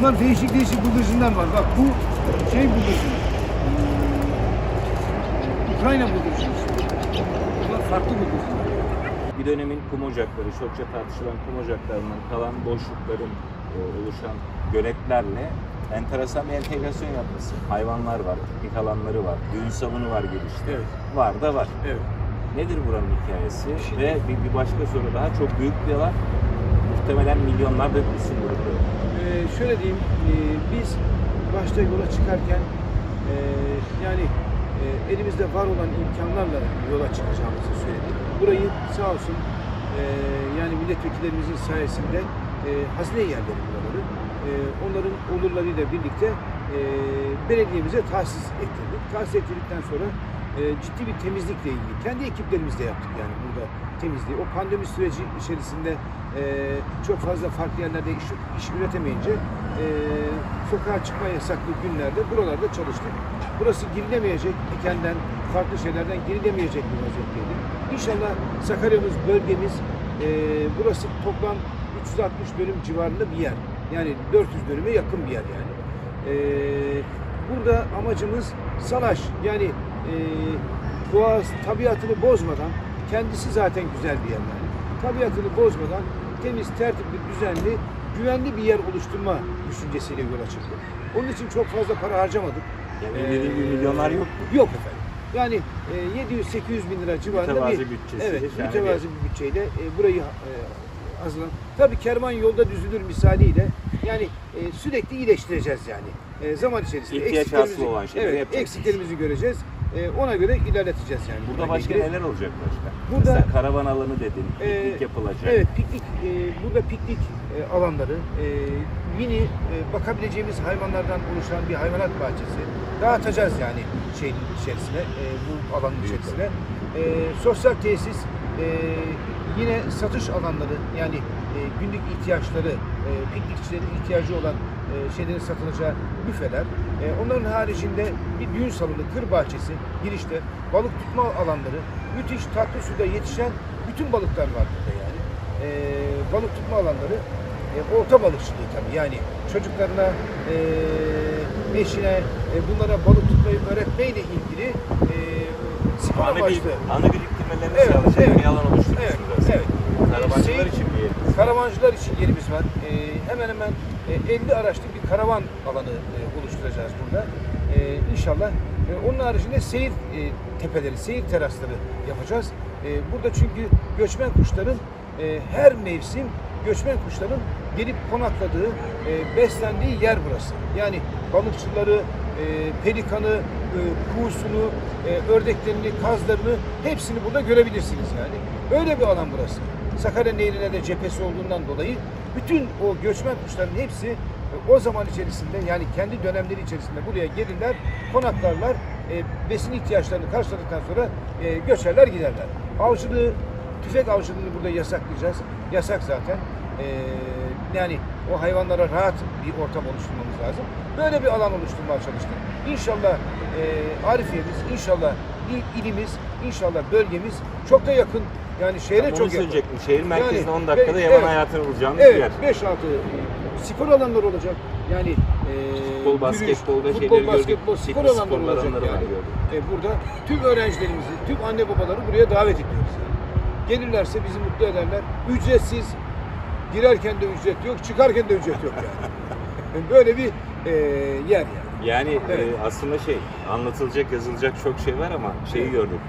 Bunlar değişik değişik bıldırcınlar var. Bak bu şey bıldırcın. Ukrayna bıldırcını. Bunlar farklı bıldırcınlar. Bir dönemin kum ocakları, çokça tartışılan kum ocaklarından kalan boşlukların e, oluşan göletlerle enteresan bir entegrasyon yapması. Hayvanlar var, piknik alanları var, düğün salonu var girişte. Evet. Var da var. Evet. Nedir buranın hikayesi? Şimdi- Ve bir, bir başka soru daha çok büyük bir alan. Muhtemelen milyonlar dökülsün burada. Ee, şöyle diyeyim, e, biz başta yola çıkarken e, yani e, elimizde var olan imkanlarla yola çıkacağımızı söyledik. Burayı sağ olsun e, yani milletvekillerimizin sayesinde e, hazine yerleri buraları. E, onların olurlarıyla birlikte e, belediyemize tahsis ettirdik. Tahsis ettirdikten sonra e, ciddi bir temizlikle ilgili kendi ekiplerimizle yaptık yani burada temizliği. O pandemi süreci içerisinde e, çok fazla farklı yerlerde iş, iş üretemeyince e, sokağa çıkma yasaklı günlerde buralarda çalıştık. Burası girilemeyecek, dikenden, farklı şeylerden girilemeyecek bir vaziyetteydi. İnşallah Sakarya'mız, bölgemiz, e, burası toplam 360 dönüm civarında bir yer. Yani 400 dönüme yakın bir yer yani. Burada amacımız salaş yani e, doğa tabiatını bozmadan kendisi zaten güzel bir yer yani. Tabiatını bozmadan temiz, tertipli, düzenli, güvenli bir yer oluşturma düşüncesiyle yola çıktık. Onun için çok fazla para harcamadık. Yani Ee, milyonlar yok. Yok efendim. Yani e, 700-800 bin lira civarında Mütevazi bir bütçesi, evet, şahane mütevazi bir bütçeyle e, burayı e, hazırlan. Tabii kervan yolda düzülür misaliyle yani e, sürekli iyileştireceğiz yani. E, zaman içerisinde İhtiyaç hasılı olan şeyleri evet, eksiklerimizi göreceğiz. E, ona göre ilerleteceğiz yani. Burada bununla başka ilgili. neler olacak başka? Burada- Mesela karavan alanı dedin, Ee, piknik yapılacak. Evet, piknik, e, burada piknik e, alanları, e, mini e, bakabileceğimiz hayvanlardan oluşan bir hayvanat bahçesi dağıtacağız yani şeyin içerisine, e, bu alanın içerisine. E, sosyal tesis, e, yine satış alanları yani e, günlük ihtiyaçları, e, piknikçilerin ihtiyacı olan e, şeylerin satılacağı büfeler. E, onların haricinde bir düğün salonu, kır bahçesi, girişte balık tutma alanları, müthiş tatlı suda yetişen bütün balıklar var burada yani. E, balık tutma alanları, e, orta balıkçılığı tabii yani çocuklarına, e, eşine e, bunlara balık tutmayı öğretmeyle ilgili e, spor Anı, bir, amaçlı. anı biriktirmelerini Evet, sağlayacak evet. bir alan oluşturuyorsunuz Evet, evet. Karavancılar Şey- için yer. Karavancılar için yerimiz var. Ee, hemen hemen e, 50 araçlık bir karavan alanı e, oluşturacağız burada. Ee, inşallah. E, onun haricinde seyir e, tepeleri, seyir terasları yapacağız. E, burada çünkü göçmen kuşların e, her mevsim göçmen kuşların gelip konakladığı, e, beslendiği yer burası. Yani balıkçıları, e, pelikanı, e, kuğusunu, e, ördeklerini, kazlarını hepsini burada görebilirsiniz yani. Öyle bir alan burası. Sakarya Nehri'ne de cephesi olduğundan dolayı bütün o göçmen kuşların hepsi e, o zaman içerisinde yani kendi dönemleri içerisinde buraya gelirler, konaklarlar, e, besin ihtiyaçlarını karşıladıktan sonra e, göçerler giderler. Avcılığı, tüfek avcılığını burada yasaklayacağız. Yasak zaten. E, yani o hayvanlara rahat bir ortam oluşturmamız lazım. Böyle bir alan oluşturmaya çalıştık. İnşallah e, Arifiye'miz, inşallah il- ilimiz, inşallah bölgemiz çok da yakın. Yani şehre Tam çok yakın. Şehir merkezinde Yani, 10 dakikada e, yaban evet. hayatını bulacağımız bir yer. Evet, 5-6 spor alanları olacak. Yani e, Futbol, yürüyüş, şeyleri futbol, gördük. basketbol, spor Fitness alanları olacak onları yani. E, burada tüm öğrencilerimizi, tüm anne babaları buraya davet ediyoruz. Yani. Gelirlerse bizi mutlu ederler. Ücretsiz, girerken de ücret yok, çıkarken de ücret yok yani. Böyle bir e, yer yani. Yani Evet. e, aslında şey anlatılacak yazılacak çok şey var ama şeyi Evet. gördük.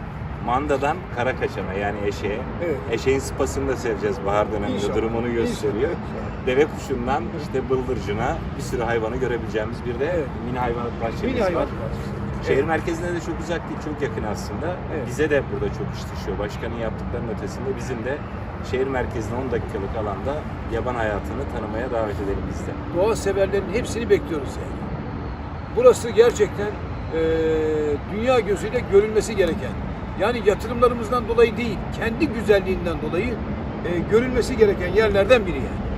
Manda'dan Karakaçan'a yani eşeğe. Evet. Eşeğin sıpasını da seveceğiz bahar döneminde İnşallah. durumunu gösteriyor. İnşallah. Deve kuşundan işte bıldırcına bir sürü hayvanı görebileceğimiz bir de Evet. mini hayvanat bahçemiz Mini var. bahçesi. Şehir Evet. merkezine de çok uzak değil, çok yakın aslında. Evet. Bize de burada çok iş düşüyor. Başkanın yaptıklarının ötesinde bizim de şehir merkezine 10 dakikalık alanda yaban hayatını tanımaya davet edelim biz de. doğa severlerin hepsini bekliyoruz yani. Burası gerçekten eee, dünya gözüyle görülmesi gereken. Yani yatırımlarımızdan dolayı değil, kendi güzelliğinden dolayı eee, görülmesi gereken yerlerden biri yani.